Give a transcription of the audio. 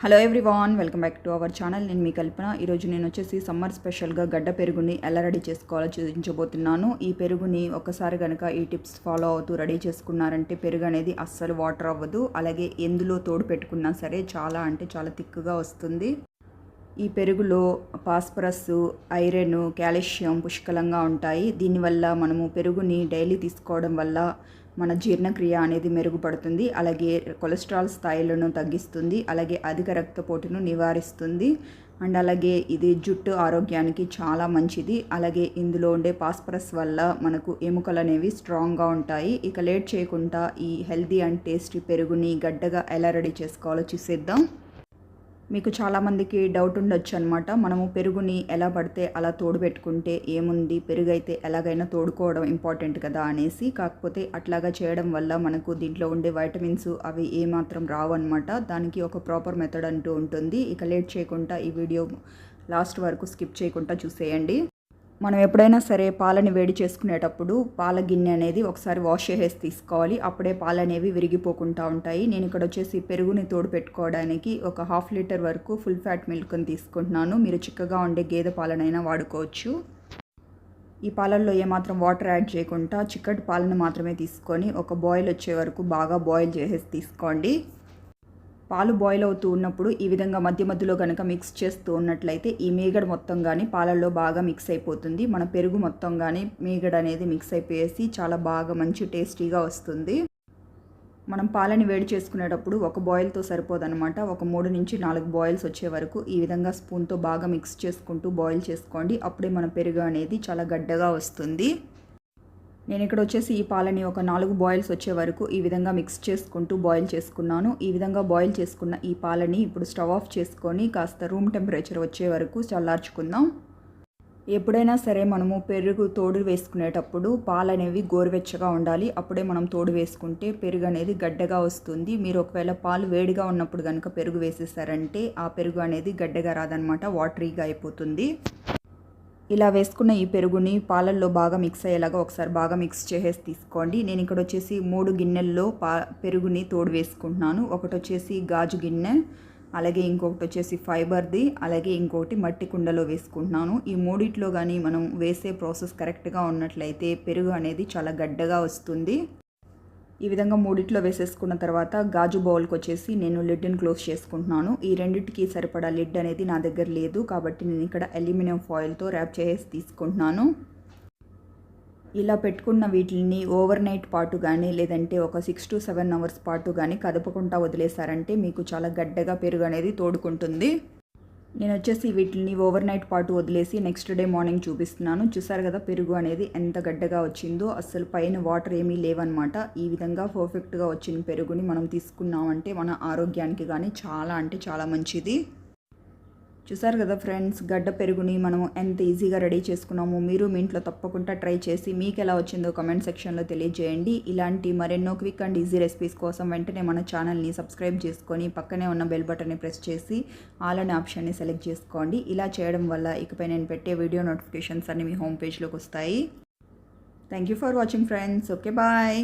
Hello everyone welcome back to our channel నేను మీ కల్పన. ఈరోజు నేను వచ్చేసి సమ్మర్ స్పెషల్గా గడ్డ పెరుగుని ఎలా రెడీ చేసుకోవాలో చూపించబోతున్నాను. ఈ పెరుగుని ఒకసారి కనుక ఈ టిప్స్ ఫాలో అవుతూ రెడీ చేసుకున్నారంటే పెరుగు అనేది అస్సలు వాటర్ అవ్వదు. అలాగే ఎందులో తోడు పెట్టుకున్నా సరే చాలా అంటే చాలా థిక్గా వస్తుంది. ఈ పెరుగులో పాస్పరస్ ఐరన్ కాల్షియం పుష్కలంగా ఉంటాయి. దీనివల్ల మనము పెరుగుని డైలీ తీసుకోవడం వల్ల మన జీర్ణక్రియ అనేది మెరుగుపడుతుంది. అలాగే కొలెస్ట్రాల్ స్థాయిలను తగ్గిస్తుంది. అలాగే అధిక రక్తపోటును నివారిస్తుంది. అండ్ అలాగే ఇది జుట్టు ఆరోగ్యానికి చాలా మంచిది. అలాగే ఇందులో ఉండే పాస్పరస్ వల్ల మనకు ఎముకలు అనేవి స్ట్రాంగ్గా ఉంటాయి. ఇక లేట్ చేయకుండా ఈ హెల్దీ అండ్ టేస్టీ పెరుగుని గడ్డగా ఎలా రెడీ చేసుకోవాలో చూసేద్దాం. మీకు చాలామందికి డౌట్ ఉండొచ్చు అనమాట మనము పెరుగుని ఎలా పడితే అలా తోడుపెట్టుకుంటే ఏముంది? పెరుగు అయితే ఎలాగైనా తోడుకోవడం ఇంపార్టెంట్ కదా అనేసి. కాకపోతే అట్లాగా చేయడం వల్ల మనకు దీంట్లో ఉండే వైటమిన్స్ అవి ఏమాత్రం రావు అనమాట దానికి ఒక ప్రాపర్ మెథడ్ అంటూ ఉంటుంది. ఇక లేట్ చేయకుండా ఈ వీడియో లాస్ట్ వరకు స్కిప్ చేయకుండా చూసేయండి. మనం ఎప్పుడైనా సరే పాలని వేడి చేసుకునేటప్పుడు పాల గిన్నె అనేది ఒకసారి వాష్ చేసేసి తీసుకోవాలి. అప్పుడే పాలు అనేవి విరిగిపోకుండా ఉంటాయి. నేను ఇక్కడ వచ్చేసి పెరుగుని తోడు పెట్టుకోవడానికి ఒక హాఫ్ లీటర్ వరకు ఫుల్ ఫ్యాట్ మిల్క్ని తీసుకుంటున్నాను. మీరు చిక్కగా ఉండే గేదె పాలనైనా వాడుకోవచ్చు. ఈ పాలల్లో ఏమాత్రం వాటర్ యాడ్ చేయకుండా చిక్కటి పాలను మాత్రమే తీసుకొని ఒక బాయిల్ వచ్చే వరకు బాగా బాయిల్ చేసేసి తీసుకోండి. పాలు బాయిల్ అవుతూ ఉన్నప్పుడు ఈ విధంగా మధ్య మధ్యలో కనుక మిక్స్ చేస్తూ ఉన్నట్లయితే ఈ మీగడ మొత్తం కానీ పాలల్లో బాగా మిక్స్ అయిపోతుంది. మన పెరుగు మొత్తం కానీ మీగడ అనేది మిక్స్ అయిపోయేసి చాలా బాగా మంచి టేస్టీగా వస్తుంది. మనం పాలని వేడి చేసుకునేటప్పుడు ఒక బాయిల్తో సరిపోదనమాట ఒక మూడు నుంచి నాలుగు బాయిల్స్ వచ్చే వరకు ఈ విధంగా స్పూన్తో బాగా మిక్స్ చేసుకుంటూ బాయిల్ చేసుకోండి. అప్పుడే మన పెరుగు అనేది చాలా గడ్డగా వస్తుంది. నేను ఇక్కడ వచ్చేసి ఈ పాలని ఒక నాలుగు బాయిల్స్ వచ్చే వరకు ఈ విధంగా మిక్స్ చేసుకుంటూ బాయిల్ చేసుకున్నాను. ఈ విధంగా బాయిల్ చేసుకున్న ఈ పాలని ఇప్పుడు స్టవ్ ఆఫ్ చేసుకొని కాస్త రూమ్ టెంపరేచర్ వచ్చే వరకు చల్లార్చుకుందాం. ఎప్పుడైనా సరే మనము పెరుగు తోడు వేసుకునేటప్పుడు పాలు అనేవి గోరువెచ్చగా ఉండాలి. అప్పుడే మనం తోడు వేసుకుంటే పెరుగు అనేది గడ్డగా వస్తుంది. మీరు ఒకవేళ పాలు వేడిగా ఉన్నప్పుడు కనుక పెరుగు వేసేసారంటే ఆ పెరుగు అనేది గడ్డగా రాదనమాట వాటరీగా అయిపోతుంది. ఇలా వేసుకున్న ఈ పెరుగుని పాలల్లో బాగా మిక్స్ అయ్యేలాగా ఒకసారి బాగా మిక్స్ చేసేసి తీసుకోండి. నేను ఇక్కడ వచ్చేసి మూడు గిన్నెల్లో పా పెరుగుని తోడు వేసుకుంటున్నాను. ఒకటి వచ్చేసి గాజు గిన్నె అలాగే ఇంకొకటి వచ్చేసి ఫైబర్ది అలాగే ఇంకొకటి మట్టి కుండలో వేసుకుంటున్నాను. ఈ మూడిట్లో కానీ మనం వేసే ప్రాసెస్ కరెక్ట్గా ఉన్నట్లయితే పెరుగు అనేది చాలా గడ్డగా వస్తుంది. ఈ విధంగా మూడిట్లో వేసేసుకున్న తర్వాత గాజు బౌల్కి వచ్చేసి నేను లిడ్ని క్లోజ్ చేసుకుంటున్నాను. ఈ రెండింటికి సరిపడా లిడ్ అనేది నా దగ్గర లేదు. కాబట్టి నేను ఇక్కడ అల్యూమినియం ఫాయిల్తో ర్యాప్ చేసి తీసుకుంటున్నాను. ఇలా పెట్టుకున్న వీటిని ఓవర్ నైట్ పాటు కానీ లేదంటే ఒక సిక్స్ టు సెవెన్ అవర్స్ పాటు కానీ కదపకుండా వదిలేశారంటే మీకు చాలా గడ్డగా పెరుగు అనేది తోడుకుంటుంది. నేను వచ్చేసి వీటిని ఓవర్ నైట్ పాటు వదిలేసి నెక్స్ట్ డే మార్నింగ్ చూపిస్తున్నాను. చూసారు కదా పెరుగు అనేది ఎంత గడ్డగా వచ్చిందో అసలు పైన వాటర్ ఏమీ లేవన్నమాట. ఈ విధంగా పర్ఫెక్ట్గా వచ్చిన పెరుగుని మనం తీసుకున్నామంటే మన ఆరోగ్యానికి కానీ చాలా అంటే చాలా మంచిది. చూసారు కదా ఫ్రెండ్స్ గడ్డ పెరుగుని మనం ఎంత ఈజీగా రెడీ చేసుకున్నామో మీరు మీ ఇంట్లో తప్పకుండా ట్రై చేసి మీకు ఎలా వచ్చిందో కమెంట్ సెక్షన్లో తెలియజేయండి. ఇలాంటి మరెన్నో క్విక్ అండ్ ఈజీ రెసిపీస్ కోసం వెంటనే మన ఛానల్ని సబ్స్క్రైబ్ చేసుకొని పక్కనే ఉన్న బెల్ బటన్ని ప్రెస్ చేసి ఆల్ అనే ఆప్షన్ని సెలెక్ట్ చేసుకోండి. ఇలా చేయడం వల్ల ఇకపై నేను పెట్టే వీడియో నోటిఫికేషన్స్ అన్ని మీ హోమ్ పేజ్లోకి వస్తాయి. Thank you for watching friends okay bye